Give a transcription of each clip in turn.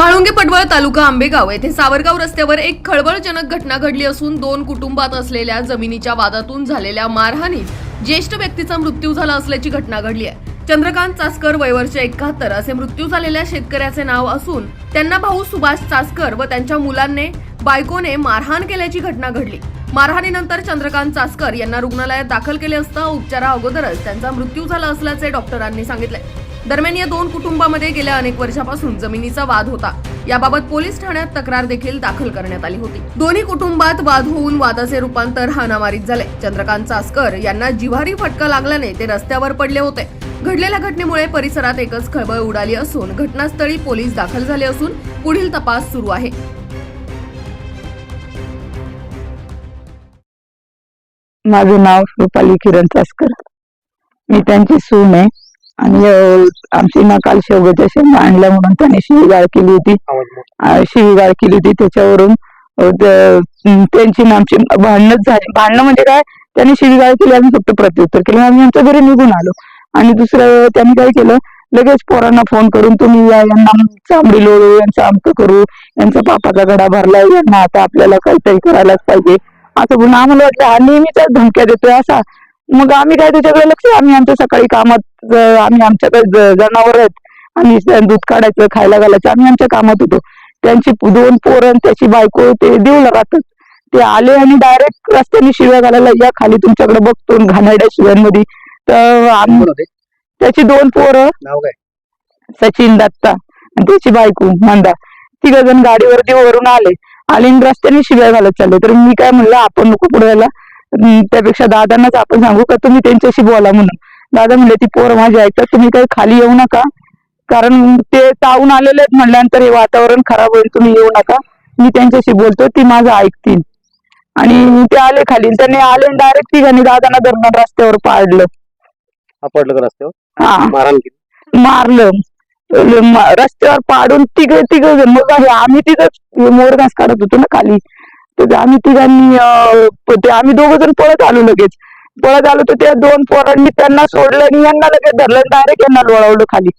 म्हाळुंगे पडवळ तालुका आंबेगाव येथे सावरगाव रस्त्यावर एक खळबळजनक घटना घडली असून दोन कुटुंबात असलेल्या जमिनीच्या वादातून झालेल्या मारहाणीत ज्येष्ठ व्यक्तीचा मृत्यू झाला असल्याची घटना घडली आहे. चंद्रकांत चासकर वयवर्षे एकाहत्तर असे मृत्यू झालेल्या शेतकऱ्याचे नाव असून त्यांना भाऊ सुभाष चासकर व त्यांच्या मुलांने बायकोने मारहाण केल्याची घटना घडली. मारहाणीनंतर चंद्रकांत चासकर यांना रुग्णालयात दाखल केले असता उपचारा अगोदरच त्यांचा मृत्यू झाला असल्याचे डॉक्टरांनी सांगितले. दरम्यान या दोन कुटुंबामध्ये गेल्या अनेक वर्षापासून जमिनीचा वाद होता. याबाबत पोलीस ठाण्यात तक्रार देखील दाखल करण्यात आली होती. दोन्ही कुटुंबात वाद होऊन वादाचे रूपांतर हानामारीत झाले. चंद्रकांत चासकर यांना जिव्हारी फटका लागल्याने ते रस्त्यावर पडले होते. घडलेल्या घटनेमुळे परिसरात एकच खळबळ उडाली असून घटनास्थळी पोलीस दाखल झाले असून पुढील तपास सुरू आहे. माझं नाव रुपाली किरण चासकर. मी त्यांची सून आहे. आणि आमची ना काल शेवगाच्या शेंगा आणल्या म्हणून त्याने शिवीगाळ केली होती. शिवीगाळ केली होती त्याच्यावरून. त्यांची आमची भांडणच झाली. भांडणं म्हणजे काय? त्यांनी शिवीगाळ केली आम्ही फक्त प्रत्युत्तर केलं. आम्ही आमच्या घरी निघून आलो. आणि दुसरं त्यांनी काय केलं? लगेच पोरांना फोन करून तुम्ही या यांना चांबडी लोळू यांचं आमचं करू यांचा पापाचा गडा भरलाय यांना आता आपल्याला काहीतरी करायलाच पाहिजे. असं म्हणून आम्हाला वाटलं हा नेहमीच धमक्या देतोय असा मग आम्ही काय त्याच्याकडे लक्ष? आम्ही आमच्या सकाळी कामात आम्ही आमच्याकडे जनावर आहेत. स- दूध काढायचं खायला घालायचं. आम्ही आमच्या कामात होतो. त्यांची दोन पोरं आणि त्याची बायको ते देऊला राहतात. ते आले आणि डायरेक्ट रस्त्याने शिव्या घालायला या खाली तुमच्याकडे बघतो घाणेरड्या शिव्यांमध्ये. तर आम्ही त्याची दोन पोरं. सचिन दत्ता आणि त्याची बायको मंदा. तिघ जण गाडीवरती वरून आले. आले आणि रस्त्याने शिव्या घालत चालले. तर मी काय म्हणलं आपण नको पुढे त्यापेक्षा दादांनाच आपण सांगू का तुम्ही त्यांच्याशी बोला म्हणून. दादा म्हणले ती पोरं माझी ऐकतात तुम्ही काही खाली येऊ नका. कारण ते तावून आलेले आहेत म्हणल्यानंतर हे वातावरण खराब होईल तुम्ही येऊ नका. मी त्यांच्याशी बोलतो ती माझं ऐकतील. आणि ते आले खाली. त्यांनी आले डायरेक्ट तिघांनी दादांना दरम्यान रस्त्यावर पाडलं. आपडलं का रस्त्यावर? हा. मारहाण केली. मारलं. रस्त्यावर पाडून तिघ तिघ मग आम्ही तिघ मोरघास काढत होतो ना खाली. तर आम्ही तिघांनी ते आम्ही दोघ जण पळत आलो लगेच. पळत आलो तर त्या दोन पोरांनी त्यांना सोडलं आणि यांना लगेच धरलं डायरेक्ट यांना लोळवलं खाली.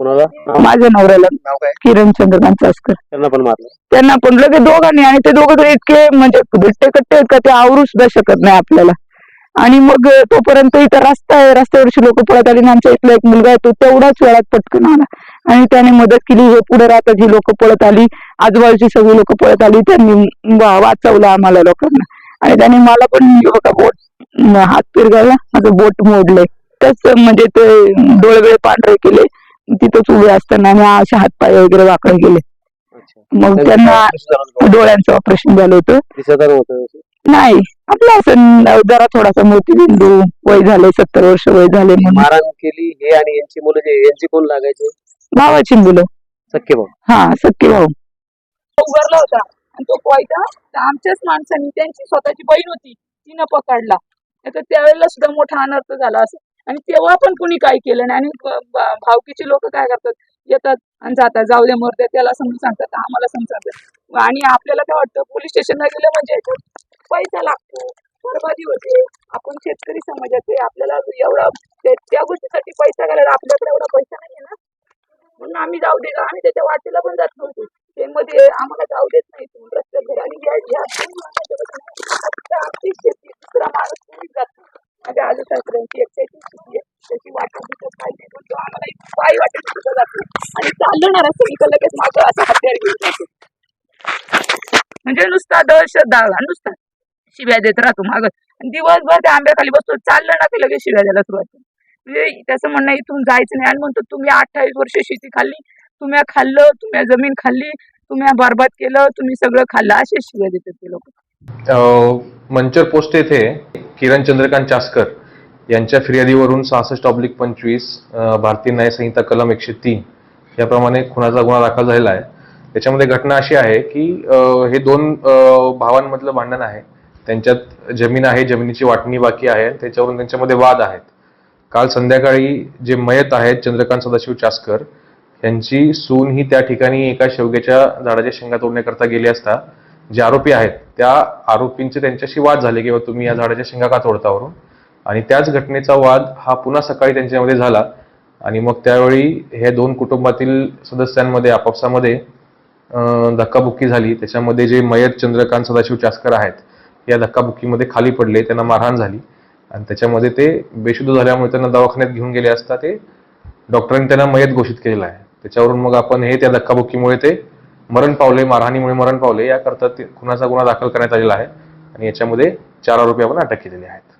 कोणाला? माझ्या नवऱ्याला. किरण चंद्रकांत चासकर त्यांना पण मारलं. त्यांना पण लगेच दोघांनी आणि ते दोघं इतके म्हणजे घट्टे कट्टे आहेत का ते आवरू सुद्धा शकत नाही आपल्याला. आणि मग तोपर्यंत इथं रस्ता आहे. रस्त्यावरची लोक पळत आली आणि आमच्या इथला एक मुलगा आहे तो तेवढाच वेळात पटकन आला. आणि त्याने मदत केली. हे पुढे राहतात ही लोक पळत आली आजूबाजूची सगळी लोक पळत आली त्यांनी वाचवलं आम्हाला लोकांना. आणि त्याने मला पण बघा बोट हात पिरगाळला माझं बोट मोडलंय. तस म्हणजे ते डोळे पांढरे केले. तिथंच उभे असताना आणि असे हातपाय वगैरे वाकडे गेले मग त्यांना? डोळ्यांचं ऑपरेशन झालं होतं. नाही. आपलं असं जरा थोडासा मोतीबिंदू वय झाले सत्तर वर्ष वय झाले मारहाण केली. हे आणि यांची मुलं जे यांची कोण लागायचे? भावाची मुलं. सख्खे भाऊ. हा सख्खे भाऊ. उभारला होता. आणि तो पोयता तर आमच्याच माणसांनी त्यांची स्वतःची बहीण होती तिनं पकडला. तर त्यावेळेला सुद्धा मोठा अनर्थ झाला असं. आणि तेव्हा पण कुणी काही केलं नाही. आणि भावकीचे लोक काय करतात? येतात आणि जातात. जाऊ दे मरते त्याला समजून सांगतात आम्हाला समजतात आणि आपल्याला काय वाटतं? पोलीस स्टेशनला गेलं म्हणजे पैसा लागतो. बरबादी होते. आपण शेतकरी समाजाचे आपल्याला एवढा त्या गोष्टीसाठी पैसा घालायला आपल्याकडे एवढा पैसा नाहीये ना. आम्ही जाऊ दे आम्ही त्याच्या वाटेला पण जात नव्हतो. ते मध्ये आम्हाला जाऊ देत नाही तुम्ही रस्त्यात घर आणि आमची शेती दुसरा माणूस तुम्ही जात माझ्या आजू सासऱ्यांची एकट्याची स्थिती आहे त्याची वाटत तिथं पाहिजे. पण आम्हाला एक पाय वाटत सुद्धा जातो. आणि चाललं ना रस्ता इथं लगेच माझं असं हत्यार घेऊन जातो. म्हणजे नुसता दहशत दावा नुसता शिव्या देत राहतो मागं. आणि दिवसभर त्या आंब्याखाली बसतो. चाललं ना ते लगेच शिव्या द्यायला सुरुवात. म्हणजे त्याचं म्हणणं आहे, इथून जायचं नाही. आणि म्हणतो तुम्ही अठ्ठावीस वर्ष शेती खाल्ली. तुम्ही खाल्लं तुम्ही जमीन खाल्ली तुम्ही बरबाद केलं तुम्ही सगळं खाल्लं. असे शिव्या देतात ते लोक. मंचर पोस्ट येथे किरण चंद्रकांत चास्कर यांच्या फिर्यादीवरून सहासष्ट ऑब्लिक पंचवीस भारतीय न्याय संहिता कलम एकशे तीन याप्रमाणे खुनाचा गुन्हा दाखल झालेला आहे. त्याच्यामध्ये घटना अशी आहे की हे दोन भावांमधलं भांडण आहे. त्यांच्यात जमीन आहे जमिनीची वाटणी बाकी आहे. त्याच्यावरून त्यांच्यामध्ये वाद आहेत. काल संध्याकाळी जे मयत आहेत चंद्रकांत सदाशिव चास्कर यांची सून ही त्या ठिकाणी एका शेवग्याच्या झाडाच्या शेंगा तोडण्याकरता गेली असता जे आरोपी आहेत त्या आरोपींचे त्यांच्याशी वाद झाले किंवा तुम्ही या झाडाच्या शेंगा का तोडतावरून आणि त्याच घटनेचा वाद हा पुन्हा सकाळी त्यांच्यामध्ये झाला. आणि मग त्यावेळी हे दोन कुटुंबातील सदस्यांमध्ये आपापसामध्ये धक्काबुक्की झाली. त्याच्यामध्ये जे मयत चंद्रकांत सदाशिव चास्कर आहेत या धक्काबुक्कीमध्ये खाली पडले त्यांना मारहाण झाली. आणि त्याच्यामध्ये ते बेशुद्ध झाल्यामुळे त्यांना दवाखान्यात घेऊन गेले असता ते डॉक्टरांनी त्यांना मयत घोषित केलेलं आहे. त्याच्यावरून मग आपण हे त्या धक्काबुक्कीमुळे ते मरण पावले मारहाणीमुळे मरण पावले याकरता ते खुनाचा गुन्हा दाखल करण्यात आलेला आहे. आणि याच्यामध्ये चार आरोपी आपण अटक केलेले आहेत.